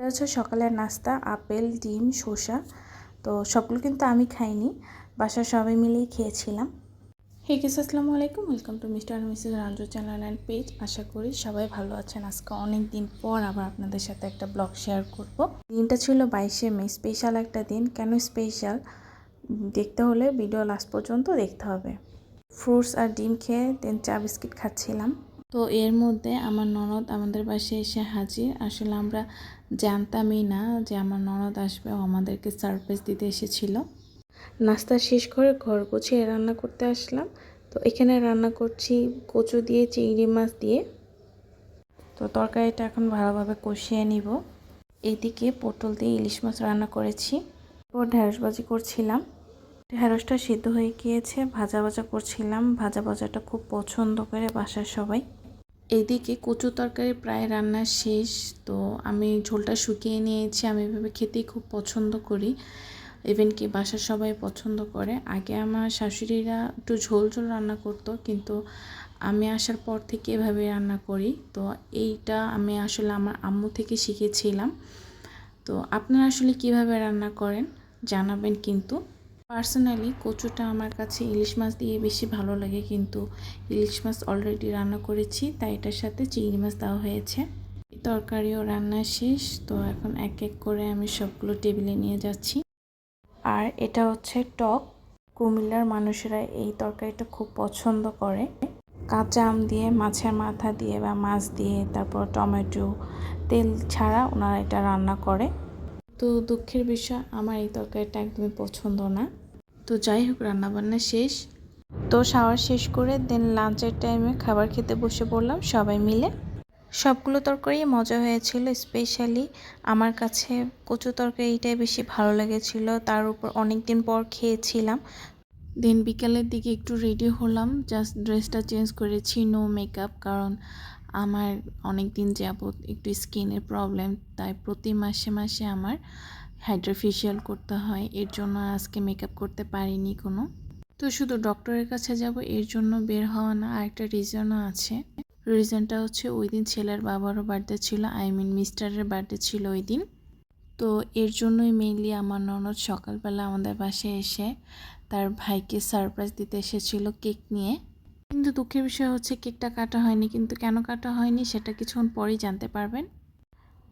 এটা হচ্ছে সকালের নাস্তা, আপেল, ডিম, শসা। তো সবগুলো কিন্তু আমি খাইনি, বাসার সবাই মিলেই খেয়েছিলাম। হে কিস আসসালামু আলাইকুম। Welcome to mister R mrs Ranju channel and page আশা করি সবাই ভালো আছেন। আজকে অনেক দিন পর আবার আপনাদের সাথে একটা ব্লগ শেয়ার করব। দিনটা ছিল বাইশে মে স্পেশাল একটা দিন। কেন স্পেশাল দেখতে হলে ভিডিও লাস্ট পর্যন্ত দেখতে হবে। ফ্রুটস আর ডিম খেয়ে দেন চা বিস্কিট খাচ্ছিলাম। তো এর মধ্যে আমার ননদ আমাদের বাসায় এসে হাজির। আসলে আমরা জানতামই না যে আমার ননদ আসবে ও আমাদেরকে সারপ্রাইজ দিতে এসেছিল। নাস্তা শেষ করে ঘর গুছিয়ে রান্না করতে আসলাম। তো এখানে রান্না করছি কচু দিয়ে, চিংড়ি মাছ দিয়ে। তো তরকারিটা এখন ভালোভাবে কষিয়ে নিব। এইদিকে পটল দিয়ে ইলিশ মাছ রান্না করেছি। এরপর ঢ্যাঁড়সবাজি করছিলাম। ঢ্যাঁড়সটা সিদ্ধ হয়ে গিয়েছে, ভাজা ভাজা করছিলাম। ভাজা ভাজাটা খুব পছন্দ করে বাসার সবাই। এইদিকে কচু তরকারি প্রায় রান্না শেষ, তো আমি ঝোলটা শুকিয়ে নিয়েছি। আমি এভাবে খেতেই খুব পছন্দ করি। ইভেন কি বাসার সবাই পছন্দ করে। আগে আমার শাশুড়িরা একটু ঝোল ঝোল রান্না করতো, কিন্তু আমি আসার পর থেকে এভাবে রান্না করি। তো এইটা আমি আসলে আমার আম্মু থেকে শিখেছিলাম। তো আপনারা আসলে কীভাবে রান্না করেন জানাবেন কিন্তু। পার্সোনালি কচুটা আমার কাছে ইলিশ মাছ দিয়ে বেশি ভালো লাগে কিন্তু ইলিশ মাছ অলরেডি রান্না করেছি, তাই এটার সাথে চিংড়ি মাছ দেওয়া হয়েছে। তরকারিও রান্না শেষ, তো এখন এক এক করে আমি সবগুলো টেবিলে নিয়ে যাচ্ছি। আর এটা হচ্ছে টক। কুমিল্লার মানুষেরা এই তরকারিটা খুব পছন্দ করে। কাঁচা আম দিয়ে, মাছের মাথা দিয়ে বা মাছ দিয়ে, তারপর টমেটো, তেল ছাড়া ওনারা এটা রান্না করে। তো দুঃখের বিষয়, আমার এই তরকারিটা একদমই পছন্দ না। তো যাই হোক, রান্নাবান্না শেষ। তো শাওয়ার শেষ করে দেন লাঞ্চের টাইমে খাবার খেতে বসে পড়লাম সবাই মিলে। সবগুলো তরকারি মজা হয়েছিল স্পেশালি আমার কাছে কচু তরকারিটাই বেশি ভালো লেগেছিল, তার উপর অনেক দিন পর খেয়েছিলাম। দেন বিকালের দিকে একটু রেডি হলাম জাস্ট ড্রেসটা চেঞ্জ করেছি নো মেকআপ কারণ আমার অনেক দিন যাবৎ একটু স্কিনের প্রবলেম তাই প্রতি মাসে মাসে আমার হাইড্রোফেশিয়াল করতে হয়, এর জন্য আজকে মেকআপ করতে পারিনি কোনো। তো শুধু ডক্টরের কাছে যাব, এর জন্য বের হওয়া না, আরেকটা রিজনও আছে। রিজনটা হচ্ছে ওই দিন ছেলের বাবারও বার্থডে ছিল আই মিন মিস্টারের বার্থডে ছিল ওই দিন। তো এর জন্যই মেইনলি আমার ননদ সকালবেলা আমাদের বাসায় এসে তার ভাইকে সারপ্রাইজ দিতে এসেছিল কেক নিয়ে। কিন্তু দুঃখের বিষয় হচ্ছে কেকটা কাটা হয়নি, কিন্তু কেন কাটা হয়নি সেটা কিছুক্ষণ পরেই জানতে পারবেন।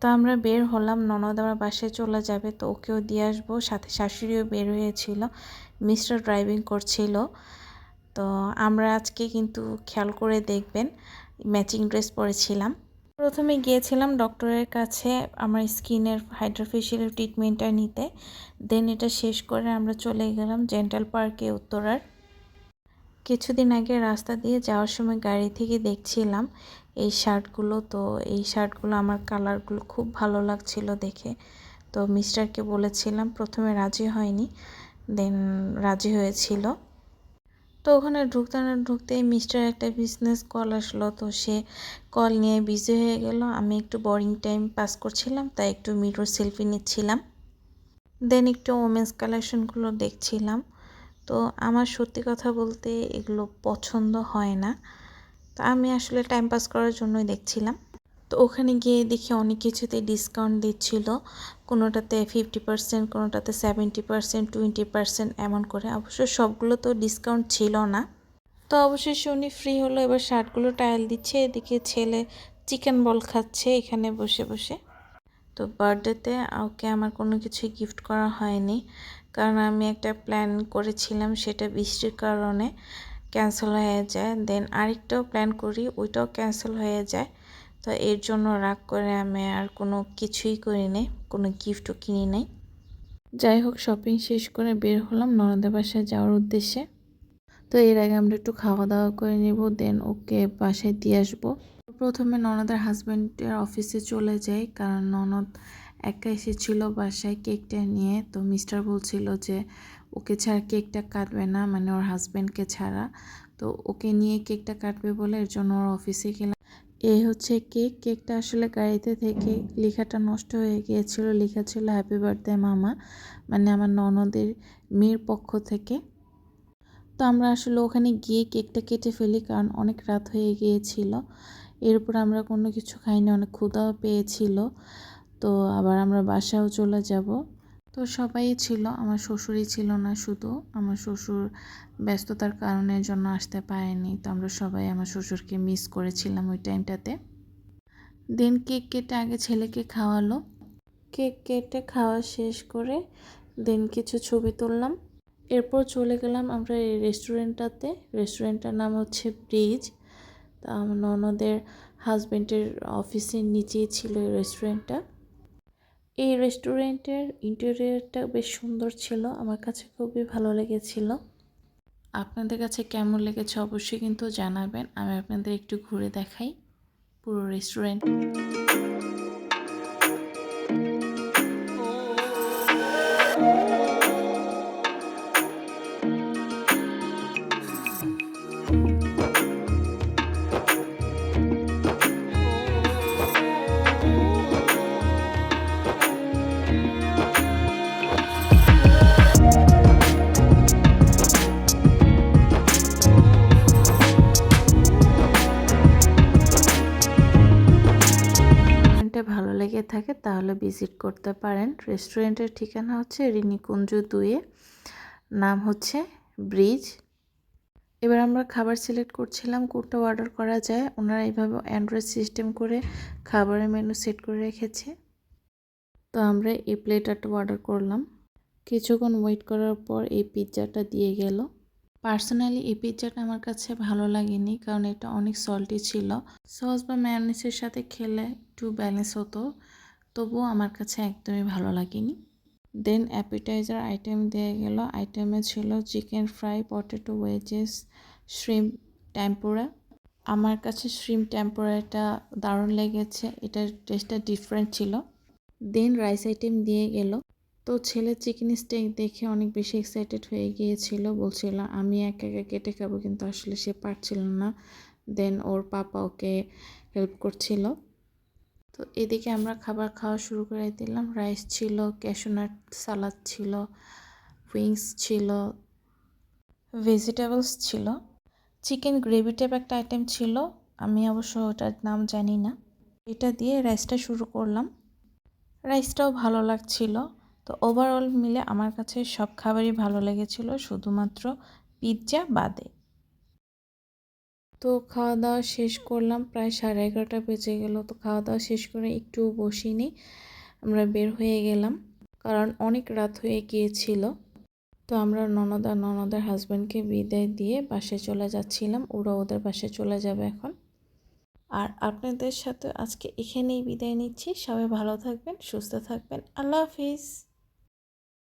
তো আমরা বের হলাম, ননদ আমার বাসায় চলে যাবে, তো ওকেও দিয়ে আসব। সাথে শাশুড়িও বের হয়েছিল, মিস্টার ড্রাইভিং করছিল। তো আমরা আজকে কিন্তু খেয়াল করে দেখবেন, ম্যাচিং ড্রেস পরেছিলাম। প্রথমে গিয়েছিলাম ডক্টরের কাছে আমার স্কিনের হাইড্রোফেশিয়াল ট্রিটমেন্টটা নিতে। দেন এটা শেষ করে আমরা চলে গেলাম জেন্টাল পার্কে উত্তরার। কিছুদিন আগে রাস্তা দিয়ে যাওয়ার সময় গাড়ি থেকে দেখছিলাম এই শার্টগুলো, তো এই শার্টগুলো, আমার কালারগুলো খুব ভালো লাগছিল দেখে। তো মিস্টারকে বলেছিলাম, প্রথমে রাজি হয়নি। দেন রাজি হয়েছিল। তো ওখানে ঢুকতে না ঢুকতেই মিস্টার একটা বিজনেস কল আসলো। তো সে কল নিয়ে বিজি হয়ে গেল। আমি একটু বোরিং টাইম পাস করছিলাম, তাই একটু মিরর সেলফি নিচ্ছিলাম। দেন একটু ওমেন্স কালেকশনগুলো দেখছিলাম। তো আমার সত্যি কথা বলতে এগুলো পছন্দ হয় না। তো আমি আসলে টাইম পাস করার জন্যই দেখছিলাম। তো ওখানে গিয়ে দেখি অনেক কিছুতে ডিসকাউন্ট দিচ্ছিল। কোনোটাতে ফিফটি পার্সেন্ট কোনোটাতে সেভেন্টি পার্সেন্ট টোয়েন্টি পার্সেন্ট এমন করে। অবশ্য সবগুলো তো ডিসকাউন্ট ছিল না। তো অবশেষে উনি ফ্রি হলো। এবার শার্টগুলো টায়াল দিচ্ছে। এদিকে ছেলে চিকেন বল খাচ্ছে এখানে বসে বসে। তো বার্থডেতে ওকে আমার কোনো কিছুই গিফট করা হয়নি। কারণ আমি একটা প্ল্যান করেছিলাম সেটা বৃষ্টির কারণে। ক্যান্সেল হয়ে যায়। দেন আরেকটাও প্ল্যান করি, ওইটাও ক্যান্সেল হয়ে যায়। তো এর জন্য রাগ করে আমি আর কোনো কিছুই করি নাই, কোনো গিফটও কিনি নাই। যাই হোক শপিং শেষ করে বের হলাম ননদের বাসায় যাওয়ার উদ্দেশ্যে। তো এর আগে আমরা একটু খাওয়া দাওয়া করে নেব, দেন ওকে বাসায় দিয়ে আসব। প্রথমে ননদের হাজব্যান্ডের অফিসে চলে যাই, কারণ ননদ একা এসেছিল বাসায় কেকটা নিয়ে। তো মিস্টার বলছিল যে, ওকে ছাড়া কেকটা কাটবে না মানে ওর হাজব্যান্ডকে ছাড়া। তো ওকে নিয়ে কেকটা কাটবে বলে এর জন্য ওর অফিসে গেলাম। এই হচ্ছে কেক। কেকটা আসলে গাড়িতে থেকে লেখাটা নষ্ট হয়ে গিয়েছিল। লেখা ছিল হ্যাপি বার্থডে মামা। মানে আমার ননদের মেয়ের পক্ষ থেকে। তো আমরা আসলে ওখানে গিয়ে কেকটা কেটে ফেলি, কারণ অনেক রাত হয়ে গিয়েছিল। এরপর আমরা কোনো কিছু খাইনি, অনেক ক্ষুধাও পেয়েছিল। তো আবার আমরা বাসাও চলে যাব। তো সবাই ছিল, আমার শ্বশুরই ছিল না শুধু। আমার শ্বশুর ব্যস্ততার কারণে জন্য আসতে পারেনি। তো আমরা সবাই আমার শ্বশুরকে মিস করেছিলাম ওই টাইমটাতে দেন কেক কেটে আগে ছেলেকে খাওয়ালো। কেক কেটে খাওয়া শেষ করে দেন কিছু ছবি তুললাম। এরপর চলে গেলাম আমরা এই রেস্টুরেন্টটাতে রেস্টুরেন্টটার নাম হচ্ছে ব্রিজ তা আমার ননদের হাজব্যান্ডের অফিসের নিচেই ছিল এই রেস্টুরেন্টটা এই রেস্টুরেন্টের ইন্টেরিয়রটা বেশ সুন্দর ছিল, আমার কাছে খুবই ভালো লেগেছিল। আপনাদের কাছে কেমন লেগেছে অবশ্যই কিন্তু জানাবেন, আমি আপনাদের একটু ঘুরে দেখাই পুরো রেস্টুরেন্ট তাহলে ভিজিট করতে পারেন। রেস্টুরেন্টের ঠিকানা হচ্ছে রিনিকুঞ্জ দুয়ে নাম হচ্ছে ব্রিজ। এবার আমরা খাবার সিলেক্ট করছিলাম কোনটা অর্ডার করা যায়। ওনারা এইভাবে অ্যান্ড্রয়েড সিস্টেম করে খাবারের মেনু সেট করে রেখেছে। তো আমরা এই প্লেটারটা অর্ডার করলাম। কিছুক্ষণ ওয়েট করার পর এই পিৎজাটা দিয়ে গেল। পার্সোনালি এই পিৎজাটা আমার কাছে ভালো লাগেনি, কারণ এটা অনেক সল্টি ছিল। সস বা ম্যায়োনিসের সাথে খেলে একটু ব্যালেন্স হতো। তবুও আমার কাছে একদমই ভালো লাগেনি। দেন অ্যাপিটাইজার আইটেম দেওয়া গেল। আইটেমে ছিল chicken fry potato wedges shrimp tempura আমার কাছে শ্রিম টেম্পোরাটা দারুণ লেগেছে। এটার টেস্টটা ডিফারেন্ট ছিল। দেন রাইস আইটেম দিয়ে গেল। তো ছেলে চিকেন স্টেক দেখে অনেক বেশি এক্সাইটেড হয়ে গিয়েছিল। বলছিল, আমি একা একা কেটে খাব। কিন্তু আসলে সে পারছিল না। দেন ওর পাপা ওকে হেল্প করছিল। তো এদিকে আমরা খাবার খাওয়া শুরু করে দিলাম। রাইস ছিল ক্যাশোনাট সালাদ ছিল উইংস ছিল ভেজিটেবলস ছিল। চিকেন গ্রেভি টাইপ একটা আইটেম ছিল, আমি অবশ্য ওটার নাম জানি না। এটা দিয়ে রাইসটা শুরু করলাম। রাইসটাও ভালো লাগছিল। তো ওভারঅল মিলে আমার কাছে সব খাবারই ভালো লেগেছিল, শুধুমাত্র পিৎজা বাদে। তো খাওয়া দাওয়া শেষ করলাম। প্রায় সাড়ে এগারোটা বেজে গেল। তো খাওয়া দাওয়া শেষ করে একটু বসিনি। আমরা বের হয়ে গেলাম। কারণ অনেক রাত হয়ে গিয়েছিল। তো আমরা ননদা ননদের হাজব্যান্ডকে বিদায় দিয়ে বাসে চলে যাচ্ছিলাম। ওরা ওদের বাসে চলে যাবে এখন। আর আপনাদের সাথে আজকে এখানেই বিদায় নিচ্ছি। সবাই ভালো থাকবেন, সুস্থ থাকবেন। আল্লাহ হাফিজ।